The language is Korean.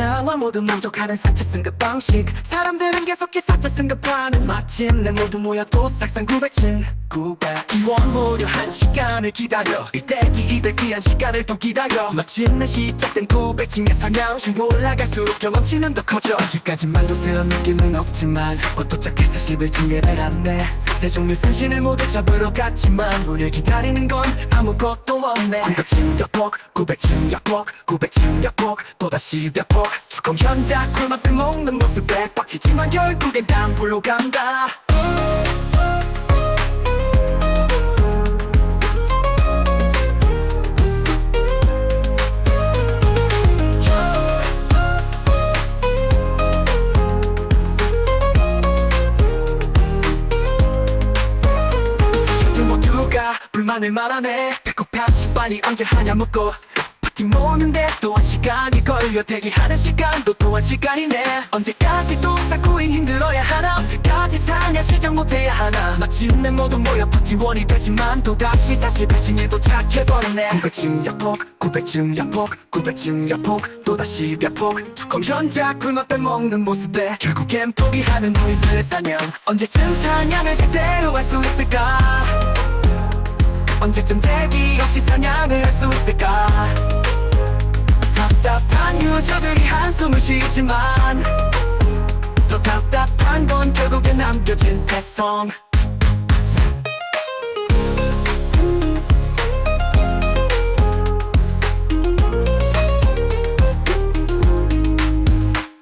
나와 모두 만족하는 사차 승급 방식. 사람들은 계속해 사차 승급하는 마침내 모두 모여 도싹상 900층 900원 무려 한 시간을 기다려. 이때기 200귀한 시간을 또 기다려. 마침내 시작된 900층의 상향층 올라갈수록 경험치는 더 커져. 아직까지 만족스러운 느낌은 없지만 곧 도착해서 11층에 안내 세종류 산신을 모두 잡으러 갔지만 우릴 기다리는 건 아무것도 없네. 900층 역복 900층 역복 900층 역복 또다시 역복 주공 현자 꿀맛 빼먹는 모습에 빡치지만 결국엔 당불로 간다 만을 말하네. 배고파지 빨리 언제 하냐 묻고. 파티 모는데 또한 시간이 걸려. 대기하는 시간도 또한 시간이네. 언제까지 또 쌓고인 힘들어야 하나. 언제까지 사냐 시작 못해야 하나. 마침내 모두 모여 파티원이 되지만 또다시 사실 배칭에 도착해 버렸네. 900층 약폭 900층 약폭 900층 약폭 또다시 약폭. 두컴 현자 굶어 빼먹는 모습에 결국엔 포기하는 우리들의 사냥 언제쯤 사냥을 제대로 할 수 있을까 언제쯤 대기 없이 사냥을 할 수 있을까? 답답한 유저들이 한숨을 쉬지만 더 답답한 건 결국에 남겨진 태성